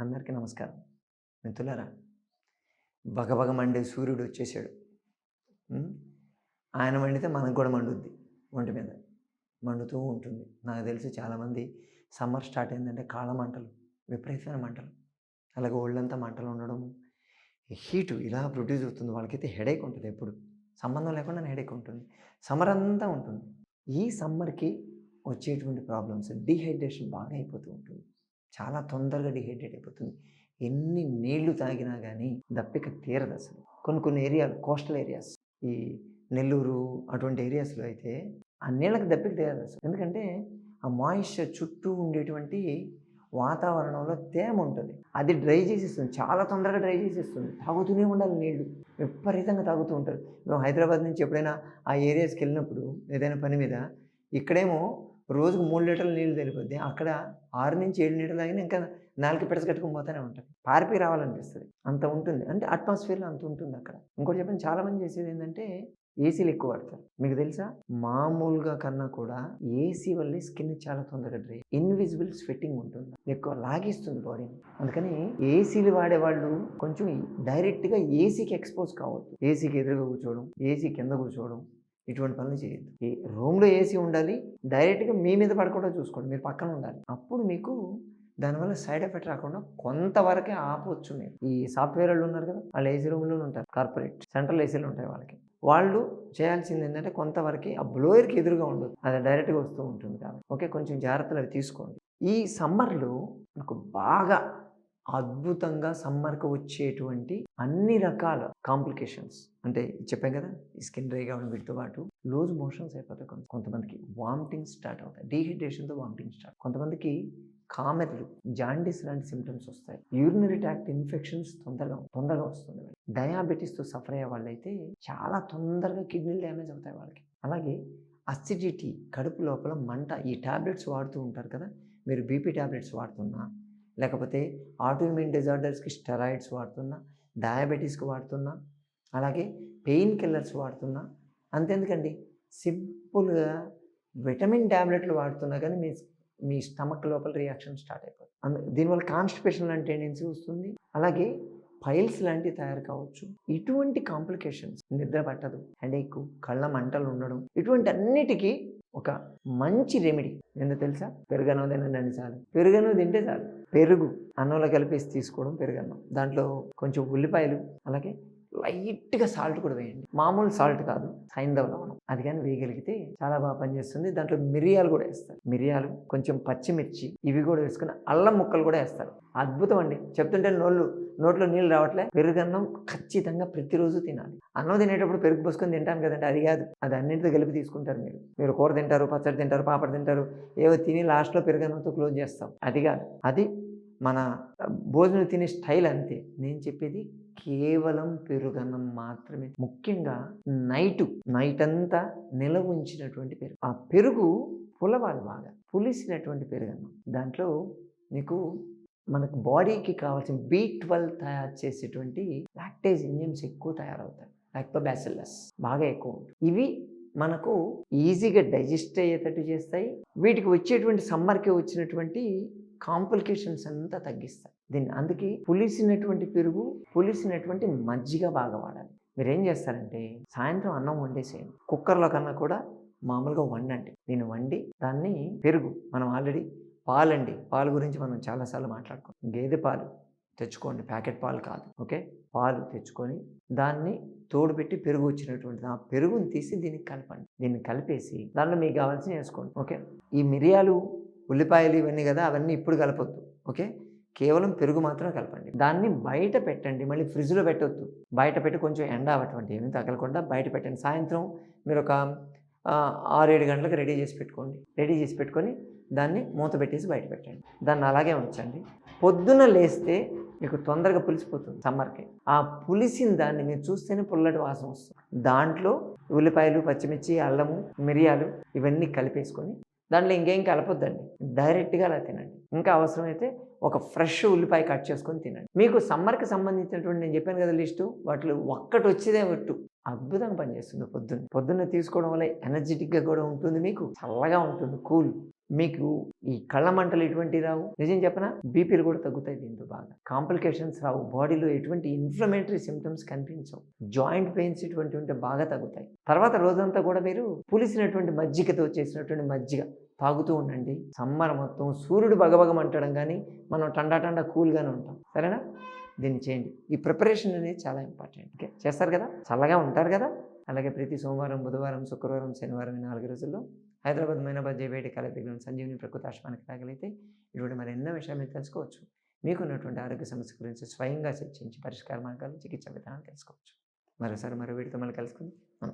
అందరికీ నమస్కారం. మిత్రులారా భగభగ మండే సూర్యుడు వచ్చేసాడు. ఆయన మండితే మనకు కూడా మండుద్ది ఒంటి మీద. మండుతూ ఉంటుంది. నాకు తెలిసి చాలామంది సమ్మర్ స్టార్ట్ అయిందంటే కాళ్ళ మంటలు విపరీతమైన మంటలు అలాగే ఒళ్ళంతా మంటలు ఉండడం హీటు ఇలా ప్రొడ్యూస్ అవుతుంది. వాళ్ళకైతే హెడేక్ ఉంటుంది ఎప్పుడు. సంబంధం లేకుండా హెడేక్ ఉంటుంది. సమ్మర్ అంతా ఉంటుంది. ఈ సమ్మర్కి వచ్చేటువంటి ప్రాబ్లమ్స్ డీహైడ్రేషన్ బాగా అయిపోతూ ఉంటుంది. చాలా తొందరగా డిహైడ్రేట్ అయిపోతుంది. ఎన్ని నీళ్ళు తాగినా కానీ దప్పిక తీరదు అసలు. కొన్ని కొన్ని ఏరియాలు కోస్టల్ ఏరియాస్ ఈ నెల్లూరు అటువంటి ఏరియాస్లో అయితే ఆ నీళ్ళకి దప్పిక తీరదు అసలు. ఎందుకంటే ఆ మాయిశ్చర్ చుట్టూ ఉండేటువంటి వాతావరణంలో తేమ ఉంటుంది. అది డ్రై చేసేస్తుంది. చాలా తొందరగా డ్రై చేసేస్తుంది. తాగుతూనే ఉండాలి నీళ్ళు. విపరీతంగా తాగుతూ ఉంటారు. మేము హైదరాబాద్ నుంచి ఎప్పుడైనా ఆ ఏరియాస్కి వెళ్ళినప్పుడు ఏదైనా పని మీద ఇక్కడేమో రోజుకు మూడు లీటర్ల నీళ్ళు తెలిపోద్ది. అక్కడ ఆరు నుంచి ఏడు లీటర్లు అయినా ఇంకా నాలుగు పిడస కట్టుకుని పోతూనే ఉంటుంది పారిపోయి రావాలనిపిస్తుంది. అంత ఉంటుంది. అంటే అట్మాస్ఫియర్లో అంత ఉంటుంది అక్కడ. ఇంకోటి చెప్పండి చాలామంది చేసేది ఏంటంటే ఏసీలు ఎక్కువ వాడతారు. మీకు తెలుసా? మామూలుగా కన్నా కూడా ఏసీ వల్లే స్కిన్ చాలా తొందరగా డ్రై ఇన్విజిబుల్ స్వెట్టింగ్ ఉంటుంది. ఎక్కువ లాగిస్తుంది బాడీని అందుకని ఏసీలు వాడే వాళ్ళు కొంచెం డైరెక్ట్గా ఏసీకి ఎక్స్పోజ్ కావద్దు. ఏసీకి ఎదురుగా కూర్చోవడం ఏసీ కింద కూర్చోవడం ఇటువంటి పనులు చేయొద్దు. ఈ రూమ్లో ఏసీ ఉండాలి డైరెక్ట్గా మీ మీద పడకుండా చూసుకోండి మీరు పక్కన ఉండాలి. అప్పుడు మీకు దానివల్ల సైడ్ ఎఫెక్ట్ రాకుండా కొంతవరకే ఆపవచ్చు మీరు. ఈ సాఫ్ట్వేర్ వాళ్ళు ఉన్నారు కదా వాళ్ళు ఏసీ రూమ్లో ఉంటారు కార్పొరేట్ సెంట్రల్ ఏసీలు ఉంటాయి వాళ్ళకి. వాళ్ళు చేయాల్సింది ఏంటంటే కొంతవరకు ఆ బ్లోయర్కి ఎదురుగా ఉండదు అది డైరెక్ట్గా వస్తూ ఉంటుంది కాబట్టి. ఓకే కొంచెం జాగ్రత్తలు అవి తీసుకోండి. ఈ సమ్మర్లో నాకు బాగా అద్భుతంగా సమ్మర్కి వచ్చేటువంటి అన్ని రకాల కాంప్లికేషన్స్. అంటే చెప్పాం కదా ఈ స్కిన్ డ్రై కావడం వీటితో పాటు లూజ్ మోషన్స్ అయిపోతాయి కొంత కొంతమందికి వామిటింగ్ స్టార్ట్ అవుతాయి. డీహైడ్రేషన్తో వామిటింగ్ స్టార్ట్. కొంతమందికి కామెర్లు జాండీస్ లాంటి సిమ్టమ్స్ వస్తాయి. యూరినరీ ట్రాక్ట్ ఇన్ఫెక్షన్స్ తొందరగా తొందరగా వస్తుంది డయాబెటీస్తో సఫర్ అయ్యే వాళ్ళైతే చాలా తొందరగా కిడ్నీ డ్యామేజ్ అవుతాయి వాళ్ళకి. అలాగే అసిడిటీ కడుపు లోపల మంట ఈ టాబ్లెట్స్ వాడుతూ ఉంటారు కదా మీరు బీపీ టాబ్లెట్స్ వాడుతున్నా లేకపోతే ఆటోఇమ్యూన్ డిజార్డర్స్కి స్టెరాయిడ్స్ వాడుతున్నా డయాబెటీస్కి వాడుతున్నా అలాగే పెయిన్ కిల్లర్స్ వాడుతున్నా అంతెందుకండి? సింపుల్గా విటమిన్ ట్యాబ్లెట్లు వాడుతున్నా కానీ మీ మీ స్టమక్ లోపల రియాక్షన్ స్టార్ట్ అయిపోతుంది. అందు దీనివల్ల కాన్స్టిపేషన్ లాంటి టెండెన్సీ వస్తుంది. అలాగే పైల్స్ లాంటివి తయారు కావచ్చు. ఇటువంటి కాంప్లికేషన్స్ నిద్ర పట్టదు హెడేక్ కళ్ళ మంటలు ఉండడం ఇటువంటి అన్నిటికీ ఒక మంచి రెమెడీ. ఎందుకు తెలుసా? పెరుగన్నం తినండి చాలు. పెరుగన్నం తింటే చాలు. పెరుగు అన్నంలో కలిపేసి తీసుకోవడం పెరుగన్నం. దాంట్లో కొంచెం ఉల్లిపాయలు అలాగే లైట్గా సాల్ట్ కూడా వేయండి. మామూలు సాల్ట్ కాదు సైంధవ లవణం. అది కానీ వేయగలిగితే చాలా బాగా పనిచేస్తుంది. దాంట్లో మిరియాలు కూడా వేస్తారు. మిరియాలు కొంచెం పచ్చిమిర్చి ఇవి కూడా వేసుకుని అల్లం ముక్కలు కూడా వేస్తారు. అద్భుతం అండి. చెప్తుంటే నోళ్ళు నోట్లో నీళ్ళు రావట్లే. పెరుగన్నం ఖచ్చితంగా ప్రతిరోజు తినాలి. అన్నం తినేటప్పుడు పెరుగు పోసుకొని తింటాను కదండి అది కాదు. అది అన్నింటితో కలిపి తీసుకుంటారు మీరు. మీరు కూర తింటారు పచ్చడి తింటారు పాపడ తింటారు ఏవో తిని లాస్ట్లో పెరుగన్నంతో క్లోజ్ చేస్తాం. అది కాదు. అది మన భోజనం తినే స్టైల్ అంతే. నేను చెప్పేది కేవలం పెరుగన్నం మాత్రమే. ముఖ్యంగా నైటు నైట్ అంతా నిలవ ఉంచినటువంటి పెరుగు. ఆ పెరుగు పులవాలి బాగా. పులిసినటువంటి పెరుగన్నం. దాంట్లో మీకు మనకు బాడీకి కావాల్సిన బీ ట్వెల్వ్ తయారు చేసేటువంటి లాక్టేజ్ ఇంజిన్స్ ఎక్కువ తయారవుతాయి. లాక్టోబాసిల్లస్ బాగా ఎక్కువ ఉంటుంది ఇవి మనకు ఈజీగా డైజెస్ట్ అయ్యేటట్టు చేస్తాయి. వీటికి వచ్చేటువంటి సమ్మర్కి వచ్చినటువంటి కాంప్లికేషన్స్ అంతా తగ్గిస్తాయి. దీన్ని అందుకే పులిసినటువంటి పెరుగు పులిసినటువంటి మజ్జిగ బాగా వాడాలి. మీరు ఏం చేస్తారంటే సాయంత్రం అన్నం వండేసేయండి. కుక్కర్లో కన్నా కూడా మామూలుగా వండండి. దీన్ని వండి దాన్ని పెరుగు మనం ఆల్రెడీ పాలండి. పాలు గురించి మనం చాలాసార్లు మాట్లాడుకోం గేదె పాలు తెచ్చుకోండి. ప్యాకెట్ పాలు కాదు. ఓకే? పాలు తెచ్చుకొని దాన్ని తోడుపెట్టి పెరుగు వచ్చినటువంటిది. ఆ పెరుగుని తీసి దీనికి కలపండి. దీన్ని కలిపేసి దానిలో మీకు కావాల్సిన వేసుకోండి. ఓకే? ఈ మిరియాలు ఉల్లిపాయలు ఇవన్నీ కదా అవన్నీ ఇప్పుడు కలపొద్దు. ఓకే? కేవలం పెరుగు మాత్రం కలపండి. దాన్ని బయట పెట్టండి. మళ్ళీ ఫ్రిడ్జ్లో పెట్టొద్దు. బయట పెట్టి కొంచెం ఎండ అవ్వటువంటి ఏమీ తగలకుండా బయట పెట్టండి. సాయంత్రం మీరు ఒక ఆరేడు గంటలకు రెడీ చేసి పెట్టుకోండి. రెడీ చేసి పెట్టుకొని దాన్ని మూత పెట్టేసి బయట పెట్టండి. దాన్ని అలాగే ఉంచండి. పొద్దున లేస్తే మీకు తొందరగా పులిసిపోతుంది సమ్మర్కి. ఆ పులిసిన దాన్ని మీరు చూస్తేనే పుల్లటి వాసన వస్తుంది. దాంట్లో ఉల్లిపాయలు పచ్చిమిర్చి అల్లము మిరియాలు ఇవన్నీ కలిపేసుకొని దాంట్లో ఇంకేం కలపొద్దండి. డైరెక్ట్గా అలా తినండి. ఇంకా అవసరమైతే ఒక ఫ్రెష్ ఉల్లిపాయ కట్ చేసుకొని తినండి. మీకు సమ్మర్కి సంబంధించినటువంటి నేను చెప్పాను కదా లిస్టు వాటిలో ఒక్కటి వచ్చేదే ఒట్టు. అద్భుతంగా పనిచేస్తుంది పొద్దున్న. పొద్దున్న తీసుకోవడం వల్ల ఎనర్జెటిక్గా కూడా ఉంటుంది మీకు చల్లగా ఉంటుంది కూల్. మీకు ఈ కళ్ళ మంటలు ఎటువంటి రావు? నిజం చెప్పనా? బీపీలు కూడా తగ్గుతాయి దీంతో బాగా. కాంప్లికేషన్స్ రావు. బాడీలో ఎటువంటి ఇన్ఫ్లమేటరీ సిమ్టమ్స్ కనిపించవు. జాయింట్ పెయిన్స్ ఇటువంటి ఉంటే బాగా తగ్గుతాయి. తర్వాత రోజంతా కూడా మీరు పులిసినటువంటి మజ్జిగతో చేసినటువంటి మజ్జిగ తాగుతూ ఉండండి. సమ్మర్ మొత్తం సూర్యుడు బగబగమంటడం కానీ మనం టండా టండా కూల్గానే ఉంటాం. సరేనా? దీన్ని చేయండి. ఈ ప్రిపరేషన్ అనేది చాలా ఇంపార్టెంట్. ఓకే? చేస్తారు కదా? చల్లగా ఉంటారు కదా? అలాగే ప్రతి సోమవారం బుధవారం శుక్రవారం శనివారం ఈ నాలుగు రోజుల్లో హైదరాబాద్ మైనాబాద్ జయబేటి కాలేజ్ దగ్గర సంజీవిని ప్రకృతి ఆశ్రమానికి రాగలిగితే ఇటువంటి మరి ఎన్నో విషయాలు మీరు తెలుసుకోవచ్చు. మీకున్నటువంటి ఆరోగ్య సమస్య గురించి స్వయంగా చర్చించి పరిష్కార మార్గాలు చికిత్స విధానాలు తెలుసుకోవచ్చు. మరోసారి మరో వీటితో మళ్ళీ కలుసుకుందాం.